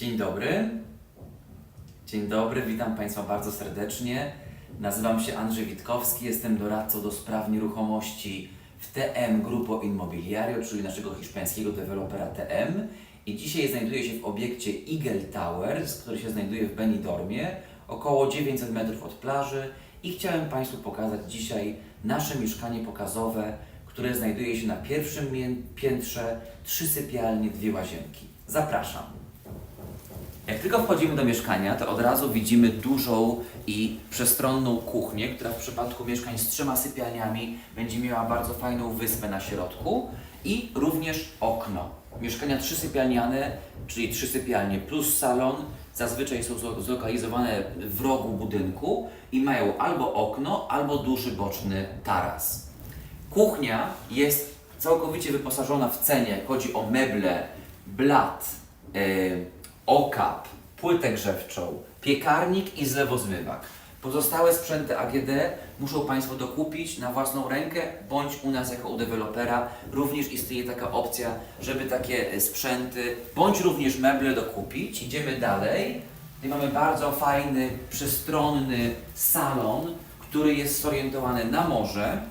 Dzień dobry. Dzień dobry, witam Państwa bardzo serdecznie. Nazywam się Andrzej Witkowski, jestem doradcą do spraw nieruchomości w TM Grupo Inmobiliario, czyli naszego hiszpańskiego dewelopera TM. I dzisiaj znajduję się w obiekcie Eagle Towers, który się znajduje w Benidormie, około 900 metrów od plaży. I chciałem Państwu pokazać dzisiaj nasze mieszkanie pokazowe, które znajduje się na pierwszym piętrze, trzy sypialnie, dwie łazienki. Zapraszam. Jak tylko wchodzimy do mieszkania, to od razu widzimy dużą i przestronną kuchnię, która w przypadku mieszkań z trzema sypialniami będzie miała bardzo fajną wyspę na środku i również okno. Mieszkania trzysypialniane, czyli trzy sypialnie plus salon, zazwyczaj są zlo- zlokalizowane w rogu budynku i mają albo okno, albo duży boczny taras. Kuchnia jest całkowicie wyposażona w cenie, chodzi o meble, blat, yy, okap, płytę grzewczą, piekarnik i zlewozmywak. Pozostałe sprzęty AGD muszą Państwo dokupić na własną rękę, bądź u nas jako u dewelopera również istnieje taka opcja, żeby takie e, sprzęty, bądź również meble dokupić. Idziemy dalej. Tutaj mamy bardzo fajny, przestronny salon, który jest zorientowany na morze.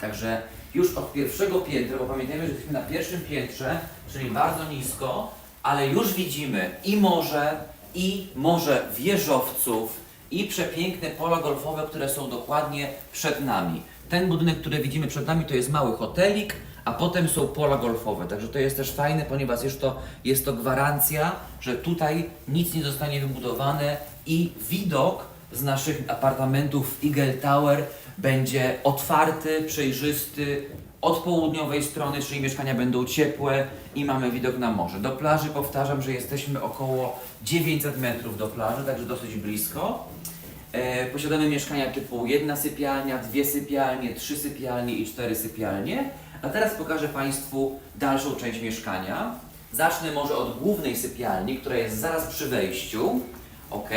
Także już od pierwszego piętra, bo pamiętajmy, że jesteśmy na pierwszym piętrze, czyli bardzo nisko, ale już widzimy i morze, i morze wieżowców, i przepiękne pola golfowe, które są dokładnie przed nami. Ten budynek, który widzimy przed nami, to jest mały hotelik, a potem są pola golfowe. Także to jest też fajne, ponieważ jest to, jest to gwarancja, że tutaj nic nie zostanie wybudowane i widok z naszych apartamentów Eagle Tower będzie otwarty, przejrzysty, od południowej strony, czyli mieszkania będą ciepłe i mamy widok na morze. Do plaży powtarzam, że jesteśmy około 900 metrów do plaży, także dosyć blisko. E, posiadamy mieszkania typu jedna sypialnia, dwie sypialnie, trzy sypialnie i cztery sypialnie. A teraz pokażę Państwu dalszą część mieszkania. Zacznę może od głównej sypialni, która jest zaraz przy wejściu. Ok.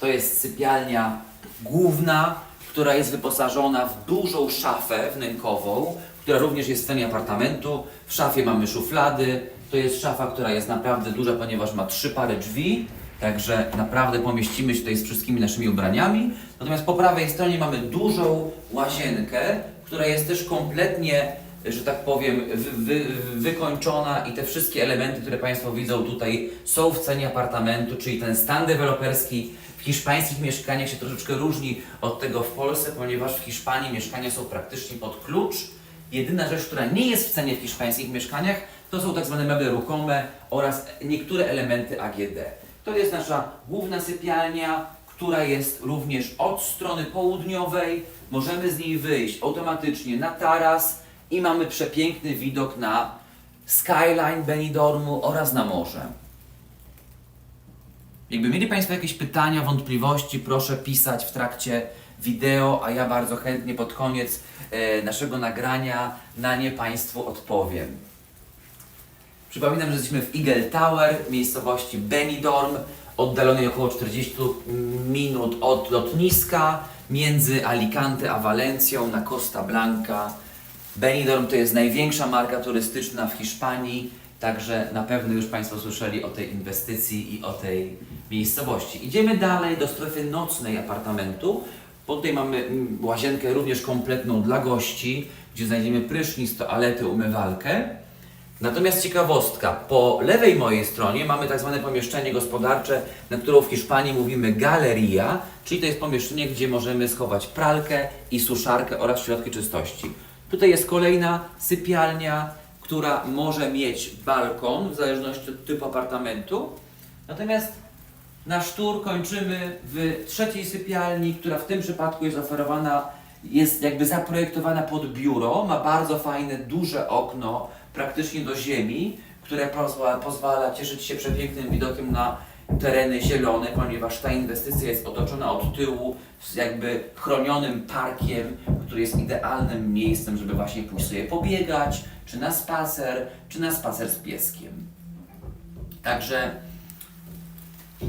To jest sypialnia główna, która jest wyposażona w dużą szafę wnękową, która również jest w cenie apartamentu. W szafie mamy szuflady. To jest szafa, która jest naprawdę duża, ponieważ ma trzy pary drzwi. Także naprawdę pomieścimy się tutaj z wszystkimi naszymi ubraniami. Natomiast po prawej stronie mamy dużą łazienkę, która jest też kompletnie, że tak powiem, wy, wy, wykończona i te wszystkie elementy, które Państwo widzą tutaj są w cenie apartamentu, czyli ten stan deweloperski hiszpańskich mieszkaniach się troszeczkę różni od tego w Polsce, ponieważ w Hiszpanii mieszkania są praktycznie pod klucz. Jedyna rzecz, która nie jest w cenie w hiszpańskich mieszkaniach, to są tak zwane meble ruchome oraz niektóre elementy AGD. To jest nasza główna sypialnia, która jest również od strony południowej. Możemy z niej wyjść automatycznie na taras i mamy przepiękny widok na skyline Benidormu oraz na morze. Jakby mieli Państwo jakieś pytania, wątpliwości, proszę pisać w trakcie wideo, a ja bardzo chętnie pod koniec e, naszego nagrania na nie Państwu odpowiem. Przypominam, że jesteśmy w Eagle Tower, miejscowości Benidorm, oddalonej około 40 minut od lotniska, między Alicante a Walencją na Costa Blanca. Benidorm to jest największa marka turystyczna w Hiszpanii, także na pewno już Państwo słyszeli o tej inwestycji i o tej miejscowości. Idziemy dalej do strefy nocnej apartamentu. Tutaj mamy mm, łazienkę również kompletną dla gości, gdzie znajdziemy prysznic, toalety, umywalkę. Natomiast ciekawostka, po lewej mojej stronie mamy tak zwane pomieszczenie gospodarcze, na którą w Hiszpanii mówimy galeria, czyli to jest pomieszczenie, gdzie możemy schować pralkę i suszarkę oraz środki czystości. Tutaj jest kolejna sypialnia, która może mieć balkon w zależności od typu apartamentu. Natomiast nasz tour kończymy w trzeciej sypialni, która w tym przypadku jest oferowana, jest jakby zaprojektowana pod biuro. Ma bardzo fajne, duże okno, praktycznie do ziemi, które pozwala, pozwala cieszyć się przepięknym widokiem na tereny zielone, ponieważ ta inwestycja jest otoczona od tyłu jakby chronionym parkiem, który jest idealnym miejscem, żeby właśnie pójść sobie pobiegać, czy na spacer, czy na spacer z pieskiem. Także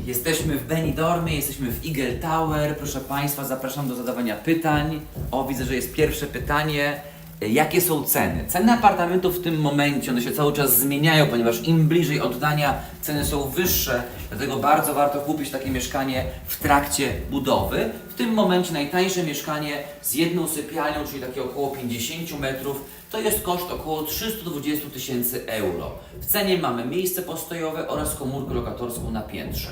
Jesteśmy w Benidormie, jesteśmy w Eagle Tower. Proszę Państwa, zapraszam do zadawania pytań. O, widzę, że jest pierwsze pytanie. Jakie są ceny? Ceny apartamentów w tym momencie, one się cały czas zmieniają, ponieważ im bliżej oddania ceny są wyższe, dlatego bardzo warto kupić takie mieszkanie w trakcie budowy. W tym momencie najtańsze mieszkanie z jedną sypialnią, czyli takie około 50 metrów, to jest koszt około 320 tysięcy euro. W cenie mamy miejsce postojowe oraz komórkę lokatorską na piętrze.